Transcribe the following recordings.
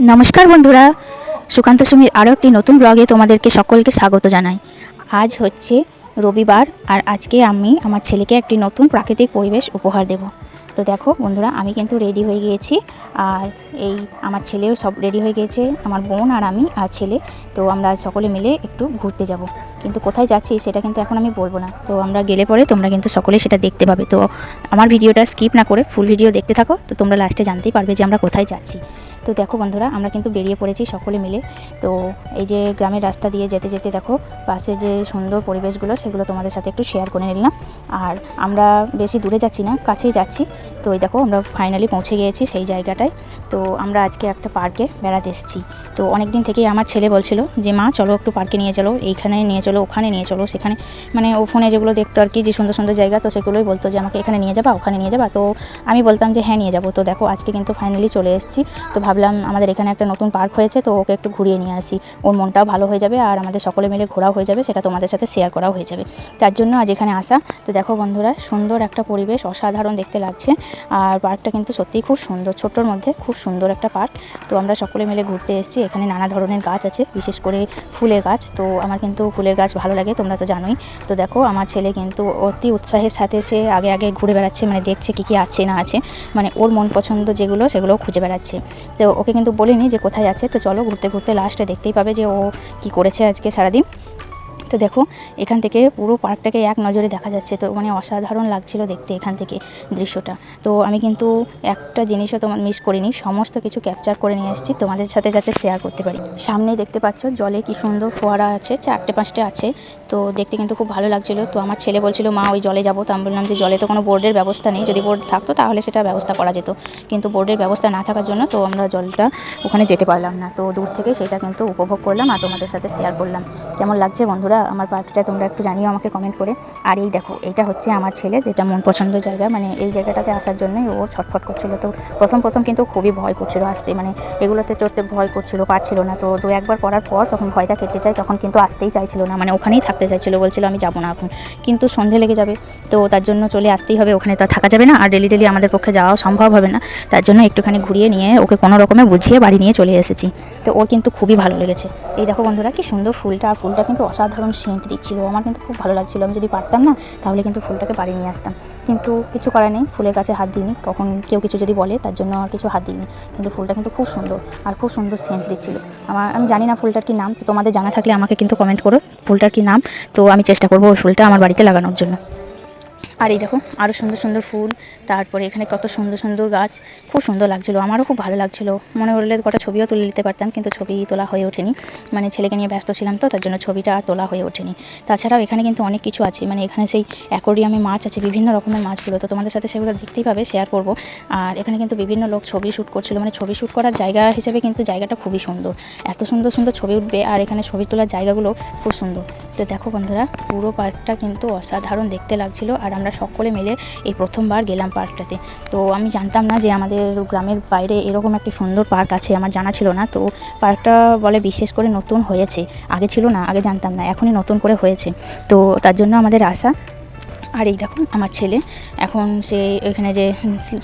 নমস্কার বন্ধুরা, সুকান্ত সুমির আরও একটি নতুন ব্লগে তোমাদেরকে সকলকে স্বাগত জানাই। আজ হচ্ছে রবিবার আর আজকে আমি আমার ছেলেকে একটি নতুন প্রাকৃতিক পরিবেশ উপহার দেব। তো দেখো বন্ধুরা, আমি কিন্তু রেডি হয়ে গিয়েছি আর এই আমার ছেলেও সব রেডি হয়ে গিয়েছে, আমার বোন আর আমি আর ছেলে। তো আমরা সকলে মিলে একটু ঘুরতে যাব। কিন্তু কোথায় যাচ্ছি সেটা কিন্তু এখন আমি বলব না। তো আমরা গেলে পরে তোমরা কিন্তু সকলে সেটা দেখতে পাবে। তো আমার ভিডিওটা স্কিপ না করে ফুল ভিডিও দেখতে থাকো। তো তোমরা লাস্টে জানতেই পারবে যে আমরা কোথায় যাচ্ছি। তো দেখো বন্ধুরা, আমরা কিন্তু বেরিয়ে পড়েছি সকলে মিলে। তো এই যে গ্রামের রাস্তা দিয়ে যেতে যেতে দেখো, পাশে যে সুন্দর পরিবেশগুলো, সেগুলো তোমাদের সাথে একটু শেয়ার করে নিলাম। আর আমরা বেশি দূরে যাচ্ছি না, কাছেই যাচ্ছি। তো এই দেখো, আমরা ফাইনালি পৌঁছে গিয়েছি সেই জায়গাটায়। তো আমরা আজকে একটা পার্কে বেড়াতে এসেছি। তো অনেক দিন থেকেই আমার ছেলে বলছিল যে, মা, চলো একটু পার্কে নিয়ে চলো। এইখানে নিয়ে চলো। ওখানে নিয়ে চলো। সেখানে মানে ও ফোনে যেগুলো দেখতো আর কি, যে সুন্দর সুন্দর জায়গা, তো সেগুলোই বলতো যে, আমাকে এখানে নিয়ে যাবা? ওখানে নিয়ে যাবা? তো আমি বলতাম যে হ্যাঁ নিয়ে যাব। তো দেখো, আজকে কিন্তু ফাইনালি চলে এসেছি। তো ভাবলাম আমাদের এখানে একটা নতুন পার্ক হয়েছে, তো ওকে একটু ঘুরিয়ে নিয়ে আসি। ওর মনটাও ভালো হয়ে যাবে আর আমাদের সকলে মিলে ঘোরাও হয়ে যাবে, সেটা তোমাদের সাথে শেয়ার করাও হয়ে যাবে। তার জন্য আজ এখানে আসা। তো দেখো বন্ধুরা, সুন্দর একটা পরিবেশ, অসাধারণ দেখতে লাগছে। আর পার্কটা কিন্তু সত্যিই খুব সুন্দর, ছোট্টর মধ্যে খুব সুন্দর একটা পার্ক তো আমরা সকলে মিলে ঘুরতে এসেছি। এখানে নানা ধরনের গাছ আছে, বিশেষ করে ফুলের গাছ। তো আমার কিন্তু ফুলের গাছ ভালো লাগে, তোমরা তো জানোই। তো দেখো, আমার ছেলে কিন্তু অতি উৎসাহের সাথে সে আগে আগে ঘুরে বেড়াচ্ছে মানে দেখছে কী কী আছে, না আছে। মানে ওর মন পছন্দ যেগুলো সেগুলো খুঁজে বেড়াচ্ছে। তো ওকে কিন্তু বলিনি যে কোথায় আছে। তো চলো ঘুরতে ঘুরতে লাস্টে দেখতেই পাবে যে ও কি করেছে আজকে সারাদিন। তো দেখো, এখান থেকে পুরো পার্কটাকে এক নজরে দেখা যাচ্ছে। তো মানে অসাধারণ লাগছিল দেখতে এখান থেকে দৃশ্যটা। তো আমি কিন্তু একটা জিনিসও তোমার মিস করিনি, সমস্ত কিছু ক্যাপচার করে নিয়ে এসেছি, তোমাদের সাথে যাতে শেয়ার করতে পারি। সামনে দেখতে পাচ্ছ, জলে কি সুন্দর ফোয়ারা আছে, চারটে পাঁচটে আছে। তো দেখতে কিন্তু খুব ভালো লাগছিল। তো আমার ছেলে বলছিল, মা, ওই জলে যাব। তো আমি বললাম যে, জলে তো কোনো বোর্ডের ব্যবস্থা নেই। যদি বোর্ড থাকতো, তাহলে সেটা ব্যবস্থা করা যেত। কিন্তু বোর্ডের ব্যবস্থা না থাকার জন্য তো আমরা জলটা ওখানে যেতে পারলাম না। তো দূর থেকে সেটা কিন্তু উপভোগ করলাম আর তোমাদের সাথে শেয়ার করলাম। কেমন লাগছে বন্ধুরা? আমার পার্কটা তোমরা একটু জানিও আমাকে কমেন্ট করে। আর এই দেখো এইটা হচ্ছে আমার ছেলে, যেটা মন পছন্দ জায়গা। মানে এই জায়গাটাতে আসার জন্যই ও ছটফট করছিল। তো প্রথম প্রথম কিন্তু খুবই ভয় করছিল আসতে। মানে এগুলোতে চড়তে ভয় করছিল, পারছিল না। তো দু একবার করার পর তখন ভয়টা কেটে যায়, তখন কিন্তু আসতেই চাইছিল না। মানে ওখানেই থাকতে চাইছিল, বলছিল, আমি যাব না এখন। কিন্তু সন্ধে লেগে যাবে। তো তার জন্য চলে আসতেই হবে। ওখানে তো থাকা যাবে না। আর ডেলি ডেলি আমাদের পক্ষে যাওয়াও সম্ভব হবে না। তার জন্য একটুখানি ঘুরিয়ে নিয়ে ওকে কোনো রকমে বুঝিয়ে বাড়ি নিয়ে চলে এসেছি। তো ওর কিন্তু খুবই ভালো লেগেছে। এই দেখো বন্ধুরা, কি সুন্দর ফুলটা। আর ফুলটা কিন্তু অসাধারণ সেন্ট দিচ্ছিল। আমার কিন্তু খুব ভালো লাগছিল। আমি যদি পারতাম না, তাহলে কিন্তু ফুলটাকে বাড়ি নিয়ে আসতাম। কিন্তু কিছু করার নেই। ফুলের কাছে হাত দিইনি। কখন কেউ কিছু যদি বলে, তার জন্য আর কিছু হাত দিইনি। কিন্তু ফুলটা কিন্তু খুব সুন্দর আর খুব সুন্দর সেন্ট দিচ্ছিল। আমার, আমি জানি না ফুলটার কী নাম। তোমাদের জানা থাকলে আমাকে কিন্তু কমেন্ট করো ফুলটার কী নাম। তো আমি চেষ্টা করব ওই ফুলটা আমার বাড়িতে লাগানোর জন্য। আর এই দেখো আরও সুন্দর সুন্দর ফুল, তারপরে এখানে কত সুন্দর সুন্দর গাছ, খুব সুন্দর লাগছিল, আমারও খুব ভালো লাগছিল। মনে হলে কটা ছবিও তুলে নিতে পারতাম, কিন্তু ছবি তোলা হয়ে ওঠেনি। মানে ছেলেকে নিয়ে ব্যস্ত ছিলাম তো, তার জন্য ছবিটা আর তোলা হয়ে ওঠেনি। তাছাড়াও এখানে কিন্তু অনেক কিছু আছে মানে এখানে সেই অ্যাকোরিয়ামে মাছ আছে, বিভিন্ন রকমের মাছগুলো, তো তোমাদের সাথে সেগুলো দেখতেই পাবে শেয়ার করব। আর এখানে কিন্তু বিভিন্ন লোক ছবি শ্যুট করছিল মানে ছবি শ্যুট করার জায়গা হিসেবে কিন্তু জায়গাটা খুবই সুন্দর। এত সুন্দর সুন্দর ছবি উঠবে, আর এখানে ছবি তোলার জায়গাগুলো খুব সুন্দর। তো দেখো বন্ধুরা, পুরো পার্কটা কিন্তু অসাধারণ দেখতে লাগছিল, আর আমরা সকলে মিলে এই প্রথমবার গেলাম পার্কটাতে। তো আমি জানতাম না যে আমাদের গ্রামের বাইরে এরকম একটা সুন্দর পার্ক আছে, আমার জানা ছিল না। তো পার্কটা বলে বিশেষ করে নতুন হয়েছে। আগে ছিল না, আগে জানতাম না, এখনই নতুন করে হয়েছে। তো তার জন্য আমাদের আশা আর এই দেখো আমার ছেলে। এখন সে এখানে যে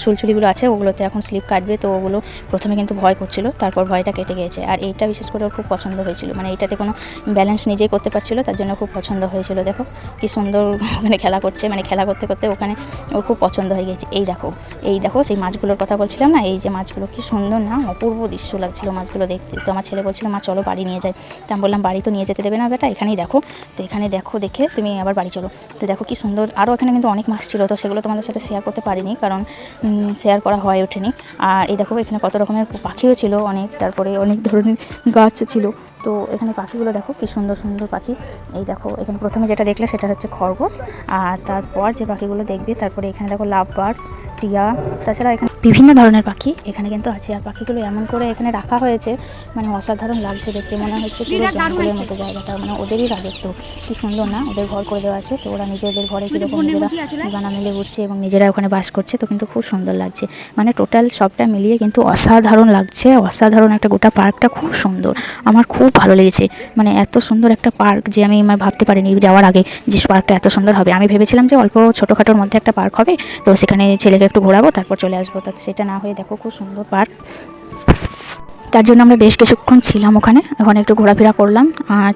চুলচুলিগুলো আছে, ওগুলোতে এখন স্লিপ কাটবে, তো ওগুলো প্রথমে কিন্তু ভয় করছিল, তারপর ভয়টা কেটে গিয়েছে। আর এইটা বিশেষ করে ওর খুব পছন্দ হয়েছিল। মানে এইটাতে কোনো ব্যালেন্স নিজেই করতে পারছিল, তার জন্য খুব পছন্দ হয়েছিল। দেখো, কি সুন্দর ওখানে খেলা করছে। মানে খেলা করতে করতে ওখানে ওর খুব পছন্দ হয়ে গেছে এই দেখো এই দেখো, সেই মাছগুলোর কথা বলছিলাম না? এই যে মাছগুলো, কি সুন্দর না? অপূর্ব দৃশ্য লাগছিল মাছগুলো দেখতে। তো আমার ছেলে বলছিল, মা, চলো বাড়ি নিয়ে যাই। তো আমি বললাম, বাড়ি তো নিয়ে যেতে দেবে না বেটা? এখানেই দেখো। তো এখানে দেখো দেখে তুমি আবার বাড়ি চলো। তো দেখো কি সুন্দর আরও এখানে কিন্তু অনেক মাছ ছিল, তো সেগুলো তোমাদের সাথে শেয়ার করতে পারিনি, কারণ শেয়ার করা হয়ে ওঠেনি। আর এই দেখো, এখানে কত রকমের পাখিও ছিল, অনেক, তারপরে অনেক ধরনের গাছ ছিল। তো এখানে পাখিগুলো দেখো, কি সুন্দর সুন্দর পাখি। এই দেখো, এখানে প্রথমে যেটা দেখলে সেটা হচ্ছে খরগোশ। আর তারপর যে পাখিগুলো দেখবে, তারপরে এখানে দেখো লাভ বার্ডস, টিয়া, তাছাড়া এখানে বিভিন্ন ধরনের পাখি এখানে কিন্তু আছে। আর পাখিগুলো এমন করে এখানে রাখা হয়েছে মানে অসাধারণ লাগছে দেখতে। মনে হচ্ছে পুরো জঙ্গলের মতো জায়গাটা। মানে ওদেরই রাজত্ব। কি সুন্দর না? ওদের ঘর করে দেওয়া আছে। তো ওরা নিজেদের ঘরে কীরকম নিজেরা বানা মিলে উঠছে এবং নিজেরা ওখানে বাস করছে। তো কিন্তু খুব সুন্দর লাগছে। মানে টোটাল সবটা মিলিয়ে কিন্তু অসাধারণ লাগছে। অসাধারণ একটা গোটা পার্কটা খুব সুন্দর। আমার খুব ভালো লেগেছে। মানে এত সুন্দর একটা পার্ক যে আমি মানে ভাবতে পারিনি যাওয়ার আগে যে পার্কটা এত সুন্দর হবে। আমি ভেবেছিলাম যে অল্প ছোটোখাটোর মধ্যে একটা পার্ক হবে। তো সেখানে ছেলেকে একটু ঘোরাবো তারপর চলে আসব। তা সেটা না হয়ে দেখো খুব সুন্দর পার্ক। তার জন্য আমরা বেশ কিছুক্ষণ ছিলাম ওখানে। ওখানে একটু ঘোরাফেরা করলাম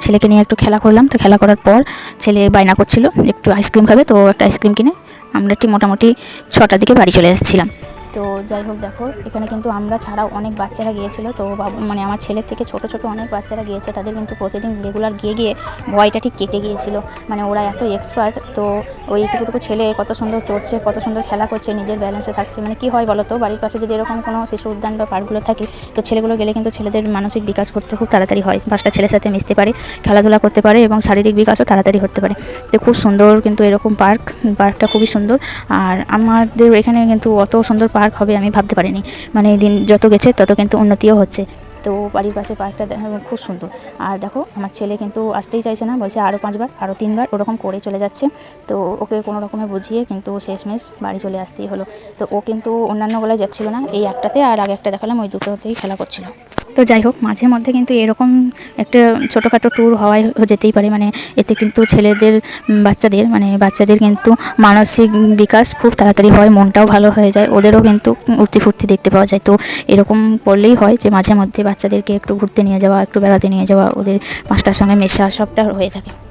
ছেলেকে নিয়ে একটু খেলা করলাম। তো খেলা করার পর ছেলে বায়না করছিল, একটু আইসক্রিম খাবে, তো একটা আইসক্রিম কিনে আমরা ঠিক মোটামুটি ছটার দিকে বাড়ি চলে এসেছিলাম। তো যাই হোক দেখো, এখানে কিন্তু আমরা ছাড়াও অনেক বাচ্চারা গিয়েছিল। তো মানে আমার ছেলের থেকে ছোট ছোট অনেক বাচ্চারা গিয়েছে, তাদের কিন্তু প্রতিদিন রেগুলার গিয়ে গিয়ে ভয়টা ঠিক কেটে গিয়েছিল। মানে ওরা এত এক্সপার্ট তো ওই টুকুটুকু ছেলে কত সুন্দর চড়ছে, কত সুন্দর খেলা করছে, নিজের ব্যালেন্সে থাকছে। মানে কি হয় বলো তো বাড়ির পাশে যদি এরকম কোনো শিশু উদ্যান বা পার্কগুলো থাকে, তো ছেলেগুলো গেলে কিন্তু ছেলেদের মানসিক বিকাশ করতে খুব তাড়াতাড়ি হয়। পাঁচটা ছেলের সাথে মিশতে পারে, খেলাধুলা করতে পারে এবং শারীরিক বিকাশও তাড়াতাড়ি হতে পারে। তো খুব সুন্দর কিন্তু এরকম পার্ক পার্কটা খুবই সুন্দর। আর আমাদের এখানে কিন্তু অত সুন্দর পার্ক হবে আমি ভাবতে পারিনি। মানে দিন যত গেছে তত কিন্তু উন্নতিও হচ্ছে। তো বাড়ির পাশে পার্কটা খুব সুন্দর। আর দেখো, আমার ছেলে কিন্তু আসতেই চাইছে না, বলছে আরও পাঁচবার আরও তিনবার, ওরকম করে চলে যাচ্ছে। তো ওকে কোনো রকমে বুঝিয়ে কিন্তু শেষমেশ বাড়ি চলে আসতেই হলো। তো ও কিন্তু অন্যান্য গলায় যাচ্ছিল না, এই একটাতে আর আগে একটা দেখালাম, ওই দুটোতেই খেলা করছিল। তো যাই হোক, মাঝে মধ্যে কিন্তু এরকম একটা ছোটোখাটো ট্যুর হওয়াই যেতেই পারে। মানে এতে কিন্তু ছেলেদের বাচ্চাদের মানে বাচ্চাদের কিন্তু মানসিক বিকাশ খুব তাড়াতাড়ি হয়, মনটাও ভালো হয়ে যায়, ওদেরও কিন্তু উর্তি ফুর্তি দেখতে পাওয়া যায়। তো এরকম করলেই হয় যে মাঝে মধ্যে বাচ্চাদেরকে একটু ঘুরতে নিয়ে যাওয়া, একটু বেড়াতে নিয়ে যাওয়া, ওদের পাঁচটার সঙ্গে মেশা সবটা হয়ে থাকে।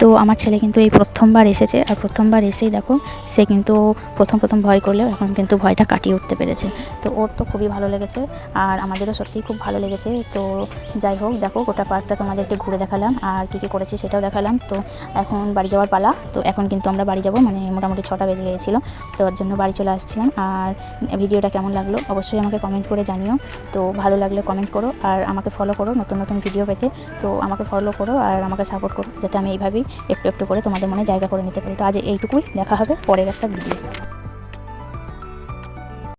তো আমার ছেলে কিন্তু এই প্রথমবার এসেছে। আর প্রথমবার এসেই দেখো, সে কিন্তু প্রথম প্রথম ভয় করলেও এখন কিন্তু ভয়টা কাটিয়ে উঠতে পেরেছে। তো ওর তো খুবই ভালো লেগেছে, আর আমাদেরও সত্যিই খুব ভালো লেগেছে। তো যাই হোক, দেখো গোটা পার্কটা তোমাদেরকে ঘুরে দেখালাম, আর কী কী করেছি সেটাও দেখালাম। তো এখন বাড়ি যাওয়ার পালা, তো এখন কিন্তু আমরা বাড়ি যাব মানে মোটামুটি ছটা বেজে গিয়েছিল। তো ওর জন্য বাড়ি চলে আসছিলাম, আর ভিডিওটা কেমন লাগল অবশ্যই আমাকে কমেন্ট করে জানিও। তো ভালো লাগলে কমেন্ট করো, আর আমাকে ফলো করো নতুন নতুন ভিডিও পেতে। তো আমাকে ফলো করো, আর আমাকে সাপোর্ট করো, যাতে আমি একটু একটু করে তোমাদের মনে জায়গা করে নিতে পারি। তো আজ এইটুকুই। দেখা হবে পরের একটা ভিডিও